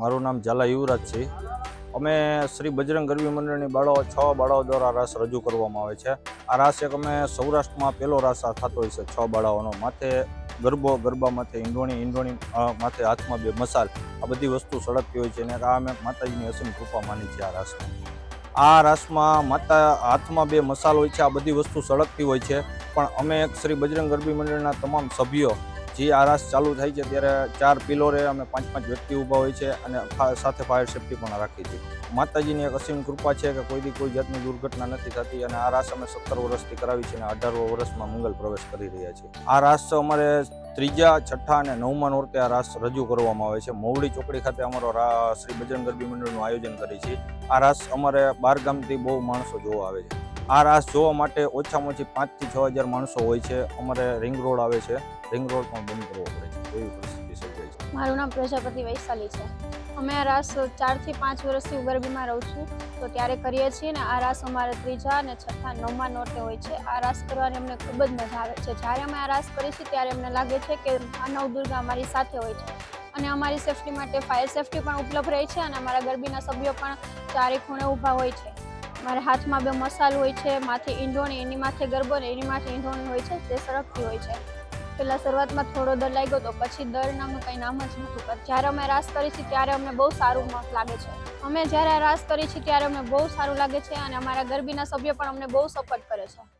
મારું નામ ઝાલા યુવરાજ છે. અમે શ્રી બજરંગ ગરબી મંડળની બાળાઓ છ બાળાઓ દ્વારા રાસ રજૂ કરવામાં આવે છે. આ રાસ એક અમે સૌરાષ્ટ્રમાં પહેલો રાસ થતો હોય છે છ બાળાઓનો. માથે ગરબો, ગરબા માથે ઈંડોણી ઈંડોણી માથે હાથમાં બે મસાલ. આ બધી વસ્તુ સળગતી હોય છે અને આ અમે માતાજીની અસીમ કૃપા માની છે આ રાસમાં. આ રાસમાં માતા હાથમાં બે મસાલ હોય છે. આ બધી વસ્તુ સળગતી હોય છે. પણ અમે એક શ્રી બજરંગ ગરબી મંડળના તમામ સભ્યો જે આ રાસ ચાલુ થાય છે ત્યારે ચાર પિલોરે અમે પાંચ પાંચ વ્યક્તિ ઊભા હોય છે અને સાથે ફાયર સેફટી પણ રાખી છે. માતાજીની એક અસીમ કૃપા છે કે કોઈ કોઈ જાતની દુર્ઘટના નથી થતી અને આ રાસ અમે સત્તર વર્ષથી કરાવી છે અને અઢાર વર્ષમાં મંગલ પ્રવેશ કરી રહ્યા છીએ આ રાસ અમારે ત્રીજા, છઠ્ઠા અને નવમા નોરતે આ રાસ રજૂ કરવામાં આવે છે. મોવડી ચોકડી ખાતે અમારો શ્રી બજરંગ ગરબી મંડળનું આયોજન કરી છે. આ રાસ અમારે બાર ગામથી બહુ માણસો જોવા આવે છે. આ રાસ જોવા માટે ઓછામાં ઓછી પાંચથી છ હજાર માણસો હોય છે. અમારે રિંગ રોડ આવે છે. રિંગ રોડ પણ બંધ કરવો પડે છે. એવી પરિસ્થિતિ સર્જાય છે મારું નામ પ્રજાપતિ વૈશાલી છે. અમે આ રાસ ચારથી પાંચ વર્ષથી હું ગરબીમાં રહું છું. તો ત્યારે કરીએ છીએ ને આ રાસ અમારે ત્રીજા અને છઠ્ઠા નવમા નોરતે હોય છે. આ રાસ કરવાની અમને ખૂબ જ મજા આવે છે. જ્યારે અમે આ રાસ કરીએ છીએ ત્યારે અમને લાગે છે કે આ નવદુર્ગા અમારી સાથે હોય છે. અને અમારી સેફટી માટે ફાયર સેફટી પણ ઉપલબ્ધ રહે છે અને અમારા ગરબીના સભ્યો પણ ચારે ખૂણે ઊભા હોય છે. મારા હાથમાં બે મસાલ હોય છે, માથે ઈંડોણી એની માથે ગરબો ને એની માથે ઈંડોણી હોય છે, તે સળગતી હોય છે. પહેલાં શરૂઆતમાં થોડો ડર લાગ્યો તો પછી ડર નામનું કંઈ નામ જ નહોતું, પણ જ્યારે અમે રાસ કરી છીએ ત્યારે અમને બહુ સારું લાગે છે. અમે જ્યારે રાસ કરી છીએ ત્યારે અમને બહુ સારું લાગે છે અને અમારા ગરબીના સભ્યો પણ અમને બહુ સપોર્ટ કરે છે.